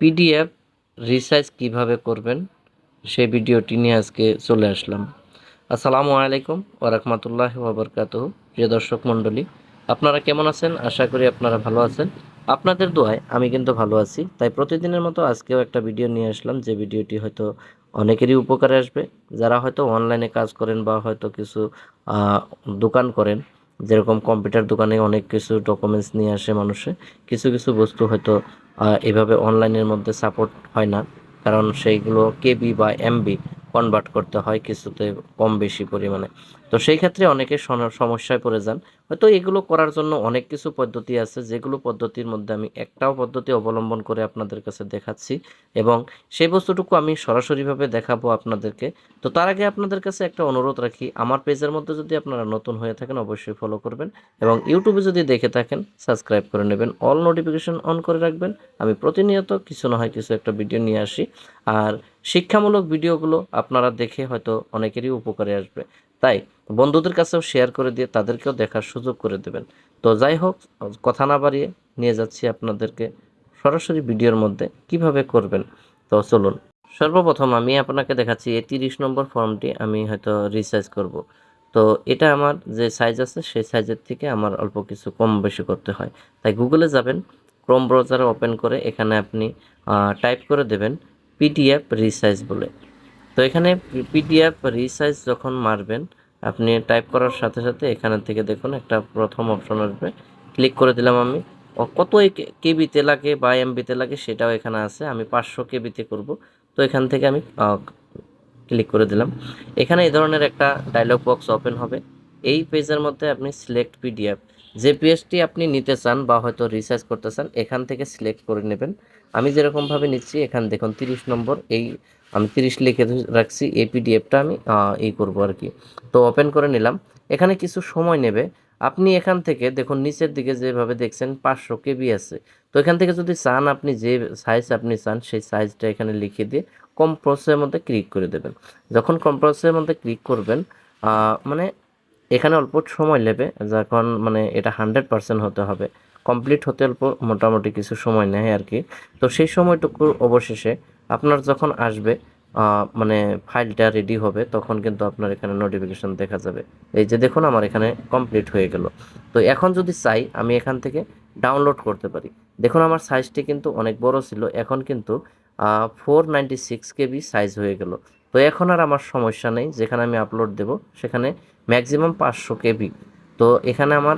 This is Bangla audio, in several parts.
পিডিএফ রিসার্চ কীভাবে করবেন, সেই ভিডিওটি নিয়ে আজকে চলে আসলাম। আসসালামু আলাইকুম ওরহমতুল্লাহ ওবরকাত প্রিয় দর্শক মণ্ডলী, আপনারা কেমন আছেন? আশা করি আপনারা ভালো আছেন। আপনাদের দোয়ায় আমি কিন্তু ভালো আছি। তাই প্রতিদিনের মতো আজকেও একটা ভিডিও নিয়ে আসলাম, যে ভিডিওটি হয়তো অনেকেরই উপকারে আসবে। যারা হয়তো অনলাইনে কাজ করেন বা হয়তো কিছু দোকান করেন যেরকম কম্পিউটার দোকানে অনেক কিছু ডকুমেন্টস নিয়ে আসে মানুষে, কিছু কিছু বস্তু হয়তো এভাবে অনলাইনের মধ্যে সাপোর্ট হয় না। কারণ সেইগুলো কেবি বা এমবি কনভার্ট করতে হয় কিছুতে কম বেশি পরিমাণে। তো সেই ক্ষেত্রে অনেকে সমস্যায় পড়ে যান। হয়তো এগুলো করার জন্য অনেক কিছু পদ্ধতি আছে, যেগুলো পদ্ধতির মধ্যে আমি একটাও পদ্ধতি অবলম্বন করে আপনাদের কাছে দেখাচ্ছি এবং সেই বস্তুটুকু আমি সরাসরিভাবে দেখাবো আপনাদেরকে। তো তার আগে আপনাদের কাছে একটা অনুরোধ রাখি, আমার পেজের মধ্যে যদি আপনারা নতুন হয়ে থাকেন অবশ্যই ফলো করবেন এবং ইউটিউবে যদি দেখে থাকেন সাবস্ক্রাইব করে নেবেন অল নোটিফিকেশন অন করে রাখবেন। আমি প্রতিনিয়ত কিছু না হয় কিছু একটা ভিডিও নিয়ে আসি। আর শিক্ষামূলক ভিডিওগুলো আপনারা দেখে হয়তো অনেকেরই উপকারে আসবে। তাই বন্ধুদের কাছেও শেয়ার করে দিয়ে তাদেরকেও দেখার সুযোগ করে দেবেন। তো যাই হোক, কথা না বাড়িয়ে নিয়ে যাচ্ছি আপনাদেরকে সরাসরি ভিডিওর মধ্যে কীভাবে করবেন। তো চলুন, সর্বপ্রথম আমি আপনাকে দেখাচ্ছি এই তিরিশ নম্বর ফর্মটি আমি হয়তো রিসার্চ করব। তো এটা আমার যে সাইজ আছে, সেই সাইজের থেকে আমার অল্প কিছু কম বেশি করতে হয়। তাই গুগলে যাবেন ক্রোম ব্রাউজারে ওপেন করে এখানে আপনি টাইপ করে দেবেন পিডিএফ রিসাইজ বলে। তো এখানে পিডিএফ রিসাইজ যখন মারবেন, আপনি টাইপ করার সাথে সাথে এখানে থেকে দেখুন একটা প্রথম অপশন আসবে। ক্লিক করে দিলাম আমি। কত কেবিতে লাগে বা এমবিতে লাগে সেটাও এখানে আছে। আমি পাঁচশো কেবিতে করব। তো এখান থেকে আমি ক্লিক করে দিলাম। এখানে এই ধরনের একটা ডায়লগ বক্স ওপেন হবে। এই পেজের মধ্যে আপনি সিলেক্ট পিডিএফ যে পেজটি আপনি নিতে চান বা হয়তো রিসার্চ করতে চান, এখান থেকে সিলেক্ট করে নেবেন। আমি যেরকমভাবে নিচ্ছি, এখান দেখুন তিরিশ নম্বর, এই আমি তিরিশ লিখে রাখছি, এই পিডিএফটা আমি এই করব আর কি। তো ওপেন করে নিলাম। এখানে কিছু সময় নেবে। আপনি এখান থেকে দেখুন, নিচের দিকে যেভাবে দেখছেন, পাঁচশো কেবি আছে। তো এখান থেকে যদি চান, আপনি যে সাইজ আপনি চান, সেই সাইজটা এখানে লিখে দিয়ে কম প্রসেসের মধ্যে ক্লিক করে দেবেন। যখন কম প্রসেসের মধ্যে ক্লিক করবেন মানে এখানে অল্প সময় নেবে যখন মানে এটা হান্ড্রেড পার্সেন্ট হতে হবে। কমপ্লিট হতে অল্প মোটামুটি কিছু সময় নেয় আর কি। তো সেই সময়টুকু অবশেষে আপনার যখন আসবে মানে ফাইলটা রেডি হবে, তখন কিন্তু আপনার এখানে নোটিফিকেশন দেখা যাবে। এই যে দেখুন আমার এখানে কমপ্লিট হয়ে গেল। তো এখন যদি চাই, আমি এখান থেকে ডাউনলোড করতে পারি। দেখুন আমার সাইজটি কিন্তু অনেক বড় ছিল, এখন কিন্তু four ninety six KB size হয়ে গেল। তো এখন আর আমার সমস্যা নেই, যেখানে আমি আপলোড দেব সেখানে ম্যাক্সিমাম পাঁচশো কেবি তো এখানে আমার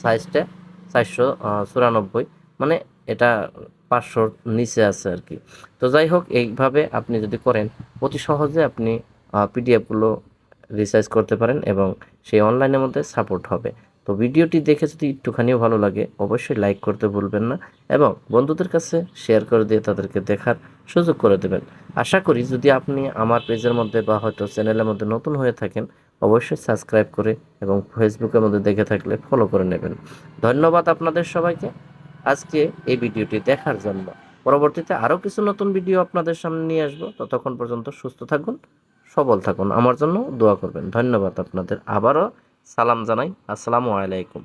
সাইজটা চারশো চুরানব্বই মানে এটা পাঁচশোর নিচে আছে আর কি। তো যাই হোক, এইভাবে আপনি যদি করেন, অতি সহজে আপনি পিডিএফগুলো রিসার্চ করতে পারেন এবং সেই অনলাইনের মধ্যে সাপোর্ট হবে। তো ভিডিওটি দেখে যদি একটুখানিও ভালো লাগে, অবশ্যই লাইক করতে ভুলবেন না এবং বন্ধুদের কাছে শেয়ার করে দিয়ে তাদেরকে দেখার সুযোগ করে দেবেন। আশা করি যদি আপনি আমার পেজের মধ্যে বা হয়তো চ্যানেলের মধ্যে নতুন হয়ে থাকেন, অবশ্যই সাবস্ক্রাইব করে এবং ফেসবুকের মধ্যে দেখে থাকলে ফলো করে নেবেন। ধন্যবাদ আপনাদের সবাইকে। আজকে এই ভিডিওটি দেখার জন্য। পরবর্তীতে আরও কিছু নতুন ভিডিও আপনাদের সামনে নিয়ে আসব। ততক্ষণ পর্যন্ত সুস্থ থাকুন, সবল থাকুন। আমার জন্য দোয়া করবেন। ধন্যবাদ আপনাদের। আবারও সালাম জানাই। আসসালামু আলাইকুম।